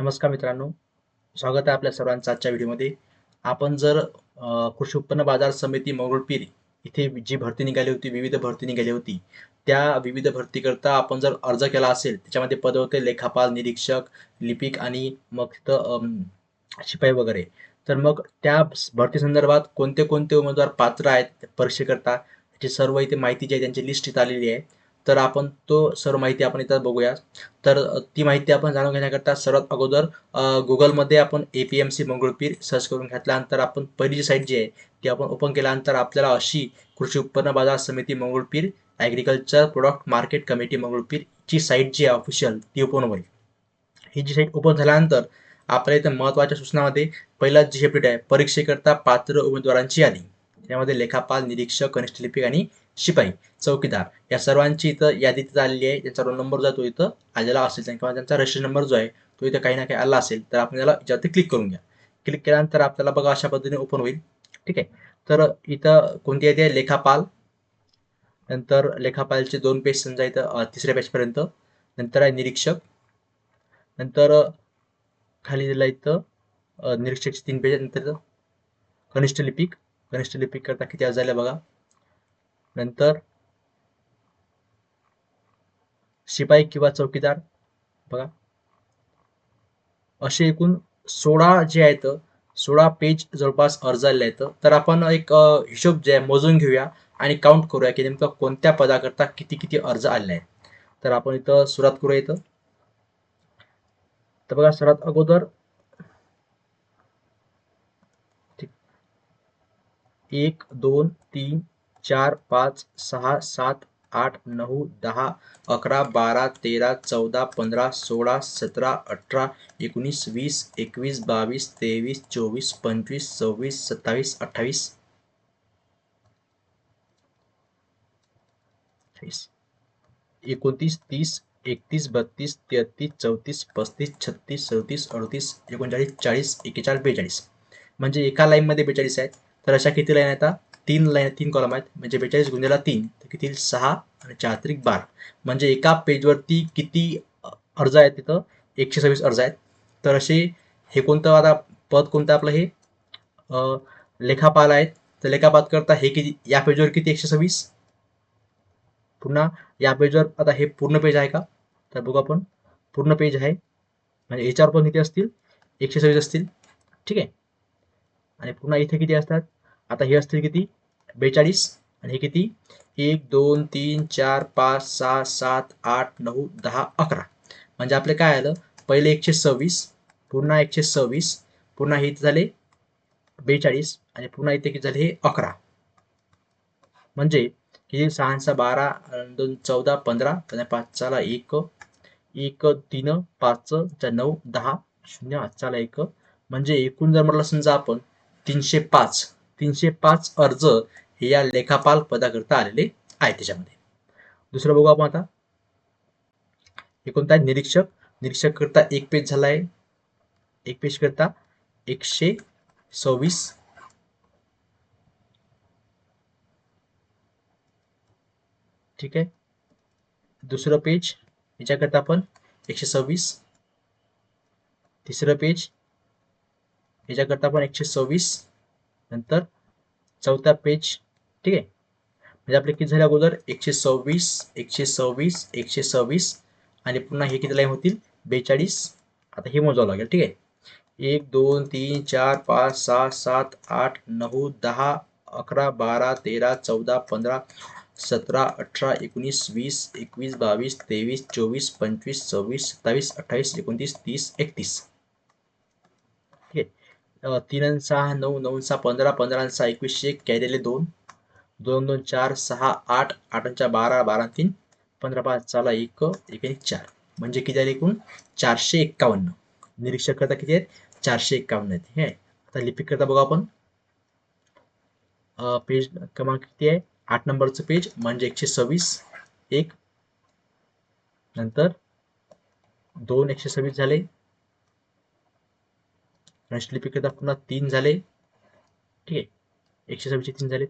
नमस्कार मित्रांनो स्वागत आहे आपल्या सर्वांचं आजच्या व्हिडिओमध्ये. आपण जर कृषी उत्पन्न बाजार समिती मंगळपीर इथे जी भरती निघाली होती विविध भरती निघाली होती त्या विविध भरतीकरता आपण जर अर्ज केला असेल त्याच्यामध्ये पद होते लेखापाल निरीक्षक लिपिक आणि मग तिथं शिपाई वगैरे. तर मग त्या भरती संदर्भात कोणते कोणते उमेदवार पात्र आहेत परीक्षेकरता त्याची सर्व इथे माहिती जी आहे त्यांची लिस्ट इथं आलेली आहे. तर आपण तो सर्व माहिती आपण इथं बघूया. तर ती माहिती आपण जाणून घेण्याकरता सर्वात अगोदर गुगलमध्ये आपण A P M C Mangalpir search करून घेतल्यानंतर आपण पहिली जी साईट जी आहे ती आपण ओपन केल्यानंतर आपल्याला अशी कृषी उत्पन्न बाजार समिती Mangalpir agriculture product market committee Mangalpir ची साईट जी आहे ऑफिशियल ती ओपन होईल. ही जी साईट ओपन झाल्यानंतर आपल्या इथं महत्त्वाच्या सूचनामध्ये पहिला जी अपडेट आहे परीक्षेकरता पात्र उमेदवारांची यादी. त्यामध्ये लेखापाल निरीक्षक कनिष्ठ लिपिक आणि शिपाई चौकीदार. या सर्वांची इथं यादी इथं आलेली आहे. त्यांचा रोल नंबर जो आहे तो इथं आलेला असेल. किंवा त्यांचा रजिस्टर नंबर जो आहे तो इथं काही ना काही आला असेल तर आपण याला याच्यावरती क्लिक करून घ्या. क्लिक केल्यानंतर आपल्याला बघा अशा पद्धतीने ओपन होईल. ठीक आहे? तर इथं कोणती यादी आहे? लेखापाल. नंतर लेखापालचे दोन पेज समजा इथं तिसऱ्या पेजपर्यंत नंतर आहे निरीक्षक. नंतर खाली दिला इथं निरीक्षकचे तीन पेज नंतर कनिष्ठ लिपिक. कनिष्ठ लिपिक करता किती आज झाले बघा? नंतर शिपाई किंवा चौकीदार बघा. असे एकूण सोळा जे आहेत सोळा पेज जवळपास अर्ज आलेले आहेत. तर आपण एक हिशोब जे आहे मोजून घेऊया आणि काउंट करूया की नेमकं कोणत्या पदाकरता किती किती अर्ज आले आहेत. तर आपण इथं सुरुवात करूया इथं. तर बघा सर्वात अगोदर एक दोन तीन चार पाच सहा सात आठ नऊ दहा अकरा बारा तेरा चौदा पंधरा सोळा सतरा अठरा एकोणीस वीस एकवीस बावीस तेवीस चोवीस पंचवीस सव्वीस सत्तावीस अठ्ठावीस. एकोणतीस तीस एकतीस बत्तीस तेहतीस चौतीस पस्तीस छत्तीस सदतीस अडतीस एकोणचाळीस चाळीस एकेचाळीस बेचाळीस. म्हणजे एका लाईनमध्ये बेचाळीस आहेत. तर अशा किती लाईन आहेत तीन लाईन तीन कॉलम आहेत. म्हणजे बेचाळीस गुन्ह्याला तीन तर किती येईल? सहा आणि चार त्रिक बारा. म्हणजे एका पेजवरती किती अर्ज आहेत तिथं? एकशे सव्वीस अर्ज आहेत. तर असे हे कोणतं आता पद कोणतं आपलं हे? लेखापाल आहेत. तर लेखापाल करता हे किती या पेजवर किती एकशे सव्वीस पुन्हा या पेजवर आता हे पूर्ण पेज आहे का? तर बघू आपण. पूर्ण पेज आहे. म्हणजे याच्यावर पण किती असतील? एकशे सव्वीस असतील. ठीक आहे. आणि पुन्हा इथे किती असतात? आता हे असतील किती? बेचाळीस. आणि हे किती? एक दोन तीन चार पाच सहा सात आठ नऊ दहा अकरा. म्हणजे आपले काय आलं? पहिले एकशे सव्वीस पुन्हा एकशे सव्वीस पुन्हा हे इथे झाले? बेचाळीस. आणि पुन्हा इथे किती झाले? हे अकरा. म्हणजे किती सहा बारा दोन चौदा पंधरा पंधरा पाच चाला एक. एक तीन पाच चार नऊ दहा शून्य चाला एक. म्हणजे एकूण जर म्हटलं समजा आपण तीनशे पाच. तीनशे पाच अर्ज हे या लेखापाल पदाकरता आलेले आहेत त्याच्यामध्ये. दुसरं बघू आपण आता. हे कोणता आहे निरीक्षक. निरीक्षक करता एक पेज झाला आहे एक पेज करता एकशे सव्वीस. ठीक आहे. दुसरं पेज. याच्याकरता आपण एकशे सव्वीस. तिसरं पेज. याच्याकरता आपण एकशे सव्वीस. नंतर चौथा पेज ठीक आहे? म्हणजे आपले किती झाले अगोदर? एकशे सव्वीस एकशे सव्वीस एकशे सव्वीस. आणि पुन्हा हे किती लाईन होतील? बेचाळीस. आता हे मोजावं लागेल ठीक आहे? एक दोन तीन चार पाच सहा सात आठ नऊ दहा अकरा बारा तेरा चौदा पंधरा सतरा अठरा एकोणीस वीस एकवीस बावीस तेवीस चोवीस पंचवीस सव्वीस सत्तावीस अठ्ठावीस एकोणतीस तीस एकतीस. तीन आणि सहा नऊ नऊ सहा पंधरा पंधरा आणि सहा एकवीसशे कॅरेले दोन. दोन दोन चार सहा आठ आठ आणि चार बारा बारा तीन. पंधरा पाच चाला एक एक आणि चार. म्हणजे किती झाले एकूण? चारशे एक्कावन्न. निरीक्षक करता किती आहेत? चारशे एक्कावन्न आहेत. हे. आहे. आता लिपिक करता बघा आपण. पेज क्रमांक किती आहे? आठ नंबरचं पेज म्हणजे एकशे सव्वीस. एक. नंतर दोन एकशे सव्वीस झाले. गणेश लिपिक करता पुन्हा तीन झाले. ठीक आहे. एकशे सव्वीसचे तीन झाले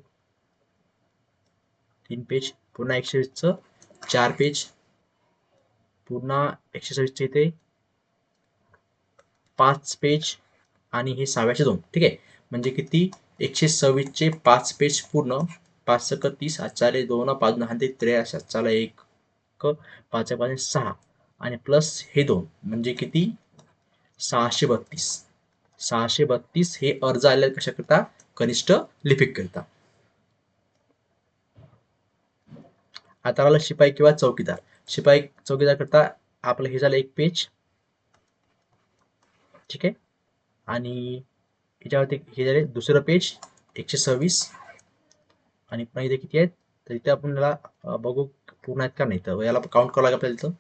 तीन पेज पुन्हा एकशे वीसचं चार पेज पुन्हा एकशे सव्वीसचे इथे पाच पेज आणि हे सहाव्याचे दोन. ठीक आहे. म्हणजे किती? एकशे सव्वीसचे पाच पेज पूर्ण. पाच सक तीस आजचाले दोन पाच दहा ते त्रेस आजचाला एक क पाच पाच सहा. आणि प्लस हे दोन. म्हणजे किती? सहाशे बत्तीस. सहाशे बत्तीस हे अर्ज आले कशा करता कनिष्ठ लिपिक करता आता आला शिपाई किंवा चौकीदार. शिपाई चौकीदार करता आपलं हे झालं एक पेज ठीक आहे? आणि याच्यावरती हे झाले दुसरं पेज एकशे सव्वीस. आणि पुन्हा इथे किती आहेत? तर इथे आपण याला बघू पूर्ण आहेत का नाही. तर याला काउंट करावं लागेल आपल्याला इथं.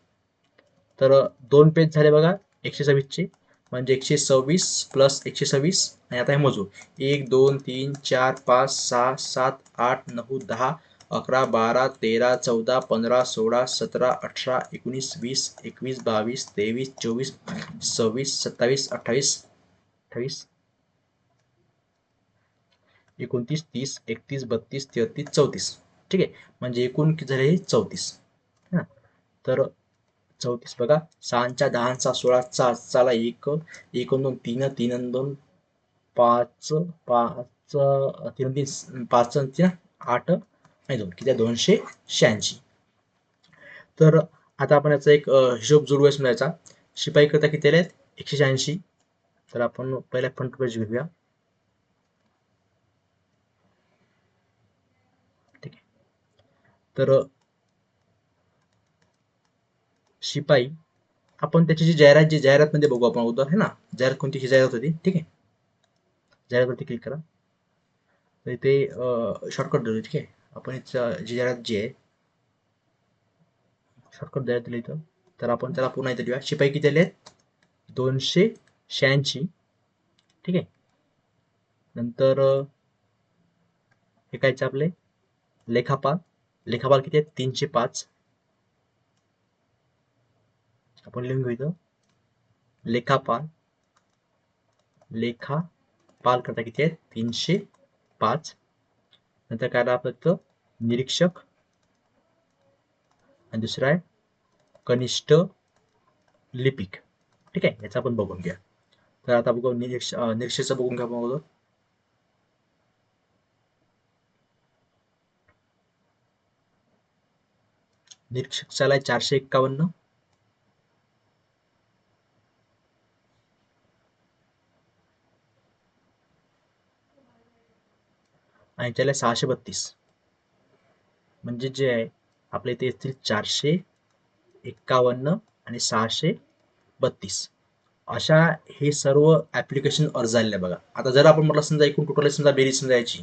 तर दोन पेज झाले बघा एकशे सव्वीसचे. म्हणजे एकशे सव्वीस प्लस एकशे सव्वीस. आणि आता हे मोजू. एक दोन तीन चार पाच सहा सात आठ नऊ दहा अकरा बारा तेरा चौदा पंधरा सोळा सतरा अठरा एकोणीस वीस एकवीस बावीस तेवीस चोवीस सव्वीस सत्तावीस अठ्ठावीस अठ्ठावीस एकोणतीस तीस एकतीस बत्तीस तेहतीस चौतीस. ठीक आहे? म्हणजे एकूण किती झाले? चौतीस. हां. तर चौतीस. बघा सहाच्या दहाचा सोळाचा चाला एक एकूण दोन तीन तीन दोन पाच पाच तीन तीन पाच तीन आठ आणि दोन किती दोनशे शहाऐंशी. तर आता आपण याचा एक हिशोब जुळवेस समजायचा शिपाई करता किती आहेत? एकशे शहाऐंशी. तर आपण पहिल्या फ्रंट पेज घेऊया. ठीक आहे. तर शिपाई आपण त्याची जी जाहिरात जी जाहिरात मध्ये बघू आपण उद्या है ना? जाहिरात कोणती ही जाहिरात होती ठीक आहे? जाहिरातवरती क्लिक करा. तर इथे शॉर्टकट देऊ ठीक आहे? आपण इथं जी जाहिरात जी आहे शॉर्टकट जाहिरात दिली इथं. तर आपण त्याला पुन्हा इथे देऊया शिपाई किती आले आहेत दोनशे शहाऐंशी ठीक आहे? नंतर हे कायचे आपले? लेखापाल. लेखापाल किती आहेत? तीनशे पाच. आपण लिहून घेऊ इथं. लेखापाल. लेखापाल करता किती आहेत? तीनशे पाच. नंतर काय आलं आपलं? इथं निरीक्षक. आणि दुसरा आहे कनिष्ठ लिपिक. ठीक आहे याचा आपण बघून घ्या. तर आता बघू निरीक्ष निरीक्षेचं बघून घ्या बघू. निरीक्षक चालाय चारशे एक्कावन्न आणि त्याला सहाशे बत्तीस. म्हणजे जे आहे आपल्या इथे येतील चारशे एक्कावन्न आणि सहाशे बत्तीस. अशा हे सर्व ॲप्लिकेशन अर्ज आलेले आहे बघा. आता जर आपण म्हटलं समजा एकूण टोटल समजा बेरीज समजायची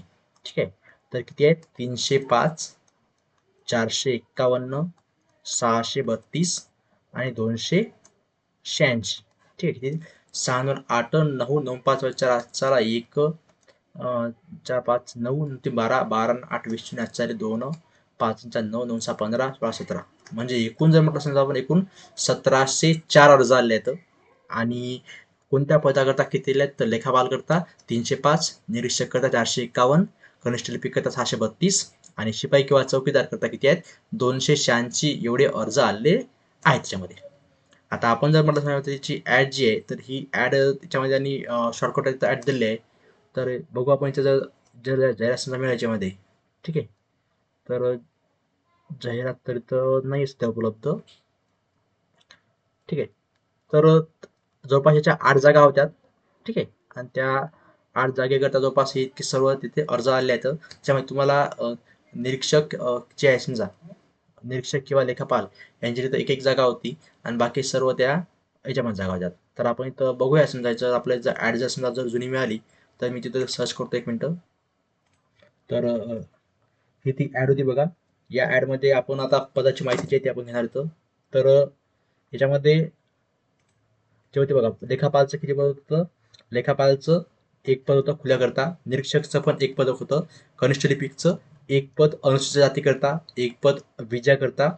ठीक आहे? तर किती आहे? तीनशे पाच चारशे एक्कावन्न सहाशे बत्तीस आणि दोनशे शहाऐंशी. ठीक आहे? किती? सहा नऊ आठ नऊ नऊ पाच चार चार एक चार पाच नऊ ते बारा बारा आठ वीस शून्य चार दोन पाच चार नऊ नऊ सहा पंधरा सोळा सतरा. म्हणजे एकूण जर म्हटलं समजा आपण एकूण सतराशे चार अर्ज आले आहेत आणि कोणत्या पदाकरता किती आले आहेत तर लेखापाल करता तीनशे पाच निरीक्षक करता चारशे एकावन्न कनिष्ठ लिपिक करता सहाशे बत्तीस आणि शिपाई किंवा चौकीदार करता किती आहेत? दोनशे शहाऐंशी एवढे अर्ज आले आहेत त्याच्यामध्ये. आता आपण जर म्हटलं त्याची ॲड जी आहे तर ही ॲड त्याच्यामध्ये आणि शॉर्टकट ॲड दिली आहे. तर बघू आपण इथं जर जर जाहिरात समजा याच्यामध्ये ठीक आहे? तर जाहिरात तर इथं त्या उपलब्ध. ठीक आहे? तर जवळपास याच्या आठ जागा होत्या. ठीक आहे? आणि त्या आठ जागेकरता जवळपास इतकी सर्व तिथे अर्ज आले आहेत. त्याच्यामध्ये तुम्हाला निरीक्षक जे आहे समजा. निरीक्षक किंवा लेखापाल यांची तिथं एक एक जागा होती. आणि बाकी सर्व त्या याच्यामध्ये जागा होत्या. तर आपण इथं बघूया समजा जर आपल्या जर ॲड जर समजा जर जुनी मिळाली तर मी तिथं सर्च करतो एक मिनटं. तर ही ती ॲड होती बघा. या ॲडमध्ये आपण आता पदाची माहिती जी आहे ती आपण घेणार होतो तर याच्यामध्ये जे होते बघा लेखापालचं किती पद होतं? लेखापालचं एक पद होतं खुल्याकरता निरीक्षकचं पण एक पद होतं. कनिष्ठ लिपिकचं एक पद अनुसूचित जातीकरता एक पद विजयाकरता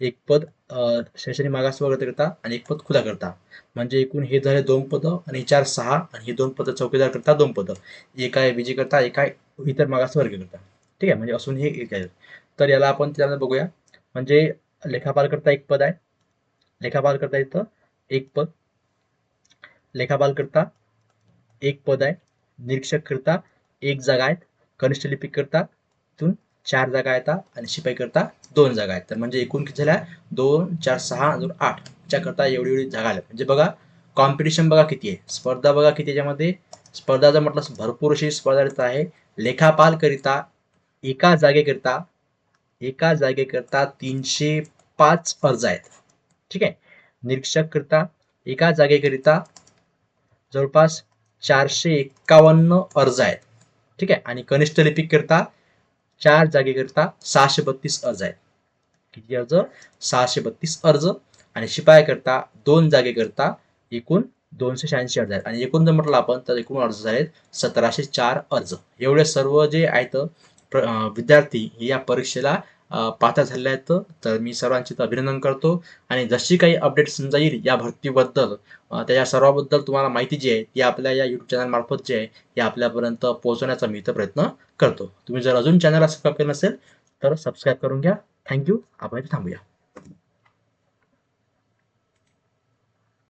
एक पद शैक्षणिक मागासवर्गकरता आणि एक पद खुल्याकरता म्हणजे एकूण हे झाले दोन पदं आणि चार सहा आणि हे दोन पदं चौकीदार करता दोन पदं. एक आहे विजयकरता एक आहे इतर मागासवर्ग करता. ठीक आहे? म्हणजे असून हे एक आहे. तर याला आपण त्यामध्ये बघूया. म्हणजे लेखापाल करता एक पद आहे. लेखापाल करता इथं एक पद. लेखापाल करता एक पद आहे. निरीक्षक करता एक जागा आहेत. कनिष्ठ लिपिक करता इथून चार जागा येतात आणि शिपाई करता दोन जागा आहेत. तर म्हणजे एकूण किती झाल्या? दोन चार सहा अजून आठ. च्या करता एवढी एवढी जागा आल्या. म्हणजे बघा कॉम्पिटिशन बघा किती आहे. स्पर्धा बघा किती याच्यामध्ये. स्पर्धा जर म्हटलं भरपूर अशी स्पर्धा येत आहे. लेखापाल करिता एका जागेकरिता एका जागेकरता तीनशे पाच अर्ज आहेत. ठीक आहे? निरीक्षक करता एका जागेकरिता जवळपास चारशे एक्कावन्न अर्ज आहेत. ठीक आहे? आणि कनिष्ठ लिपिक करता चार जागेकरिता सहाशे बत्तीस अर्ज आहेत. किती अर्ज? सहाशे बत्तीस अर्ज. आणि शिपायाकरता दोन जागेकरता एकूण दोनशे शहाऐंशी अर्ज आहेत. आणि एकूण जर म्हटलं आपण तर एकूण अर्ज आहेत सतराशे चार अर्ज. एवढे सर्व जे आहेत विद्यार्थी या परीक्षेला पात्र झालेल्या आहेत तर मी सर्वांचे अभिनंदन करतो. आणि जशी काही अपडेट समजा येईल या भरतीबद्दल त्याच्या सर्वाबद्दल तुम्हाला माहिती जी आहे ती आपल्या या यूट्यूब चॅनलमार्फत जी आहे ती आपल्यापर्यंत पोहोचवण्याचा मी तर प्रयत्न करतो. तुम्ही जर अजून चॅनलला सबस्क्राईब केलं नसेल तर सबस्क्राईब करून घ्या. थँक्यू आपण इथे थांबूया.